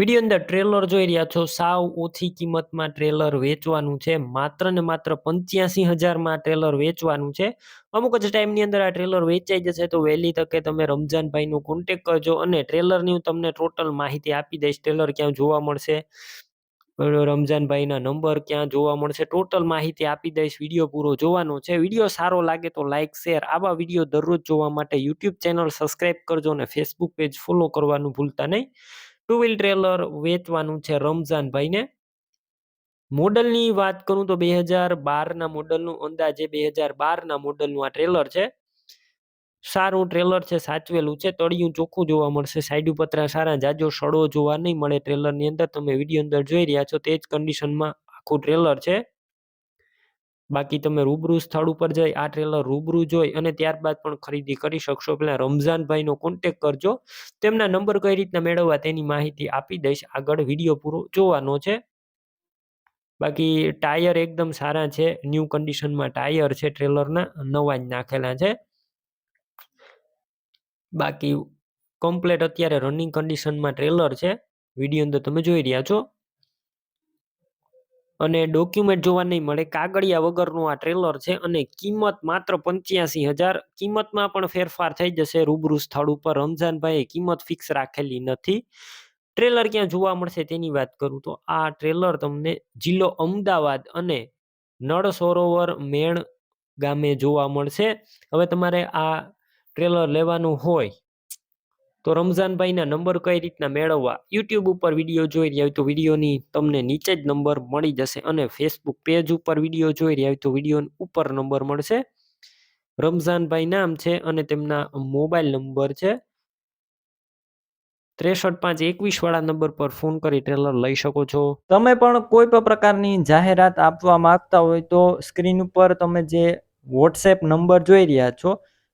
Video અંદર trailer જોઈ રહ્યા છો. સાવ ઓછી કિંમતમાં ટ્રેલર વેચવાનું છે. માત્ર ને માત્ર પંચ્યાસી હજારમાં ટ્રેલર વેચવાનું છે. અમુક જ ટાઈમની અંદર આ ટ્રેલર વેચાઈ જશે તો વહેલી તકે તમે રમજાનભાઈનો કોન્ટેક કરજો અને ટ્રેલરની હું તમને ટોટલ માહિતી આપી દઈશ. ટ્રેલર ક્યાં જોવા મળશે રમજાનભાઈના નંબર ક્યાં જોવા મળશે ટોટલ માહિતી આપી દઈશ. વીડિયો પૂરો જોવાનો છે. વીડિયો સારો લાગે તો લાઇક શેર આવા વીડિયો દરરોજ જોવા માટે યુટ્યુબ ચેનલ સબસ્ક્રાઇબ કરજો અને ફેસબુક પેજ ફોલો કરવાનું ભૂલતા નહીં. ટુ વ્હીલ ટ્રેલર વેચવાનું છે રમઝાનભાઈને. મોડલની વાત કરું તો બે હજાર બારના મોડલનું અંદાજે બે હજાર બારના મોડલનું આ ટ્રેલર છે. સારું ટ્રેલર છે, સાચવેલું છે, તળિયું ચોખ્ખું જોવા મળશે, સાઈડ પતરા સારા જાજો સડો જોવા નહીં મળે ટ્રેલરની અંદર, તમે વીડિયો અંદર જોઈ રહ્યા છો, તે જ કન્ડિશનમાં આખું ટ્રેલર છે. બાકી તમે રૂબરૂ સ્થળ ઉપર જઈ આ ટ્રેલર રૂબરૂ જોઈ અને ત્યારબાદ પણ ખરીદી કરી શકશો. પેલા રમઝાનભાઈનો કોન્ટેક કરજો. તેમના નંબર કઈ રીતના મેળવવા તેની માહિતી આપી દઈશ. આગળ વીડિયો પૂરો જોવાનો છે. બાકી ટાયર એકદમ સારા છે. ન્યૂ કન્ડિશનમાં ટાયર છે ટ્રેલરના. નવા જ નાખેલા છે. બાકી કમ્પ્લેટ અત્યારે રનિંગ કન્ડિશનમાં ટ્રેલર છે. વીડિયો અંદર તમે જોઈ રહ્યા છો. અને ડોક્યુમેન્ટ જોવા નહીં મળે. કાગળિયા વગરનું આ ટ્રેલર છે અને કિંમત માત્ર પંચ્યાસી હજાર. કિંમતમાં પણ ફેરફાર થઈ જશે. રૂબરૂ સ્થળ ઉપર રમઝાનભાઈએ કિંમત ફિક્સ રાખેલી નથી. ટ્રેલર ક્યાં જોવા મળશે તેની વાત કરું તો આ ટ્રેલર તમને જિલ્લો અમદાવાદ અને નળ સરોવર મેણ ગામે જોવા મળશે. હવે તમારે આ ટ્રેલર લેવાનું હોય તો રમઝાનભાઈના નંબર કઈ રીતના મેળવવા? યુટ્યુબ ઉપર વીડિયો જોઈ રહ્યા હોય તો વિડીયોની તમને નીચે જ નંબર મળી જશે અને ફેસબુક પેજ ઉપર વીડિયો જોઈ રહ્યા હોય તો વીડિયો ઉપર નંબર મળશે. રમઝાનભાઈ નામ છે અને તેમના મોબાઈલ નંબર છે. ત્રેસઠ પાંચ એકવીસ વાળા નંબર પર ફોન કરી ટ્રેલર લઈ શકો છો. તમે પણ કોઈ પણ પ્રકારની જાહેરાત આપવા માંગતા હોય તો સ્ક્રીન ઉપર તમે જે વોટ્સએપ નંબર જોઈ રહ્યા છો